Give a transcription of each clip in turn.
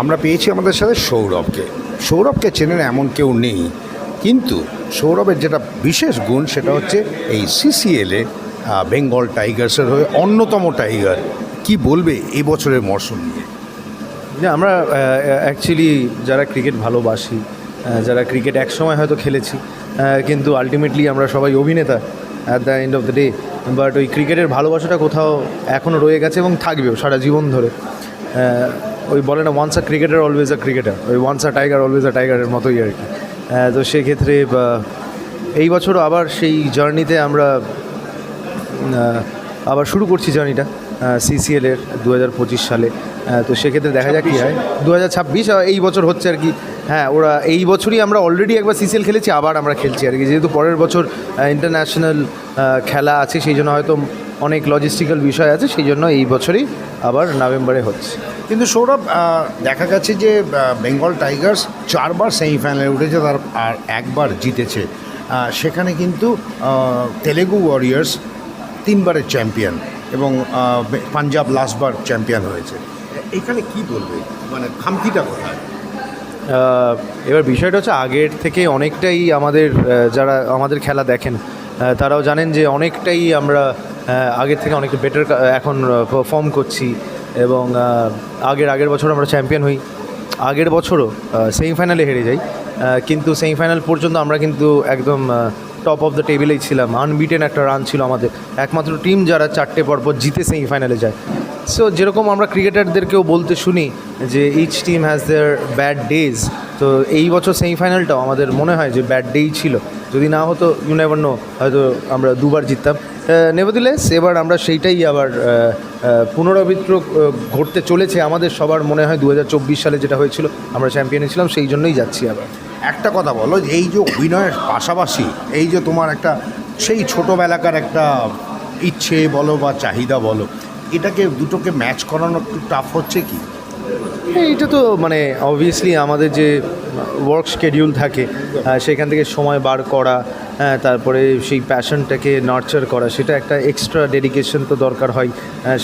আমরা পেয়েছি আমাদের সাথে সৌরভকে। সৌরভকে চেনেন এমন কেউ নেই। কিন্তু সৌরভের যেটা বিশেষ গুণ সেটা হচ্ছে এই সিসিএলে বেঙ্গল টাইগার্সের হয়ে অন্যতম টাইগার। কি বলবে এই বছরের মরশুম নিয়ে? না, আমরা অ্যাকচুয়ালি যারা ক্রিকেট ভালোবাসি যারা ক্রিকেট একসময় হয়তো খেলেছি কিন্তু আলটিমেটলি আমরা সবাই অভিনেতা at the end of the day but ওই ক্রিকেটের ভালোবাসাটা কোথাও এখনও রয়ে গেছে এবং থাকবেও সারা জীবন ধরে। ওই বলে না once a cricketer always a cricketer ওই once a tiger always a টাইগারের মতোই আর কি। তো সেক্ষেত্রে এই বছরও আবার সেই জার্নিতে আমরা আবার শুরু করছি জার্নিটা সিসিএলের দু হাজার পঁচিশ সালে। তো সেক্ষেত্রে দেখা যাক কী হয়। দু হাজার ছাব্বিশ এই বছর হচ্ছে আর কি। হ্যাঁ ওরা এই বছরই আমরা অলরেডি একবার সিসিএল খেলেছি আবার আমরা খেলছি আর কি। যেহেতু পরের বছর ইন্টারন্যাশনাল খেলা আছে সেই জন্য হয়তো অনেক লজিস্টিক্যাল বিষয় আছে সেই জন্য এই বছরই আবার নভেম্বরে হচ্ছে। কিন্তু সৌরভ দেখা গেছে যে বেঙ্গল টাইগার্স চারবার সেমিফাইনালে উঠেছে, তার আর একবার জিতেছে। সেখানে কিন্তু তেলেগু ওয়ারিয়ার্স তিনবারের চ্যাম্পিয়ন এবং পাঞ্জাব লাস্টবার চ্যাম্পিয়ন হয়েছে। এখানে কি বলবে? মানে খামতিটা কোথায়? এবার বিষয়টা হচ্ছে আগের থেকে অনেকটাই আমাদের যারা আমাদের খেলা দেখেন তারাও জানেন যে অনেকটাই আমরা আগের থেকে অনেকটা বেটার এখন পারফর্ম করছি। এবং আগের আগের বছর আমরা চ্যাম্পিয়ন হই। আগের বছরও সেমিফাইনালে হেরে যাই। কিন্তু সেমিফাইনাল পর্যন্ত আমরা কিন্তু একদম টপ অফ দ্য টেবিলেই ছিলাম। আনবিটেন একটা রান ছিল আমাদের। একমাত্র টিম যারা চারটে পরপর জিতে সেমিফাইনালে যায়। সো যেরকম আমরা ক্রিকেটারদেরকেও বলতে শুনি যে each team has their bad days তো এই বছর সেমিফাইনালটাও আমাদের মনে হয় যে ব্যাড ডেই ছিল। যদি না হতো ইউ নো হয়তো আমরা দুবার জিততাম। নেভাদিলেস এবার আমরা সেইটাই আবার পুনরাবৃত্ত ঘটতে চলেছে আমাদের সবার মনে হয় দু হাজার চব্বিশ সালে যেটা হয়েছিল, আমরা চ্যাম্পিয়ন ছিলাম, সেই জন্যই যাচ্ছি আবার। একটা কথা বলো এই যে অভিনয়ের পাশাপাশি, এই যে তোমার একটা, সেই ছোটোবেলাকার একটা ইচ্ছে বলো বা চাহিদা বলো, এটাকে দুটোকে ম্যাচ করানো একটু টাফ হচ্ছে কি? এইটা তো মানে অবভিয়াসলি আমাদের যে ওয়ার্ক স্কেডিউল থাকে সেখান থেকে সময় বার করা হ্যাঁ তারপরে সেই প্যাশনটাকে নার্চার করা, সেটা একটা এক্সট্রা ডেডিকেশন তো দরকার হয়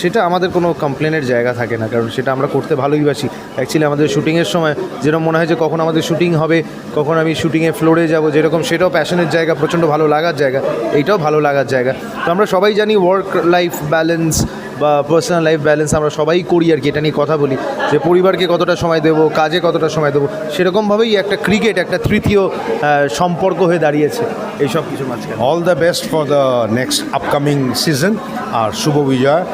সেটা আমাদের কোনো কমপ্লেনের জায়গা থাকে না, কারণ সেটা আমরা করতে ভালোই বাসি। অ্যাকচুয়ালি আমাদের শুটিংয়ের সময় যেরকম মনে হয় যে কখন আমাদের শুটিং হবে, কখন আমি শুটিংয়ে ফ্লোরে যাব, যেরকম সেটাও প্যাশনের জায়গা, প্রচণ্ড ভালো লাগার জায়গা, এইটাও ভালো লাগার জায়গা। তো আমরা সবাই জানি ওয়ার্ক লাইফ ব্যালেন্স বা পার্সোনাল লাইফ ব্যালেন্স আমরা সবাই করি আর কি, এটা নিয়ে কথা বলি। যে পরিবারকে কতটা সময় দেব, কাজে কতটা সময় দেবো, সেরকমভাবেই একটা ক্রিকেট একটা তৃতীয় সম্পর্ক হয়ে দাঁড়িয়েছে এইসব কিছু মাঝখানে। All the best for the next upcoming season আর শুভ বিজয়।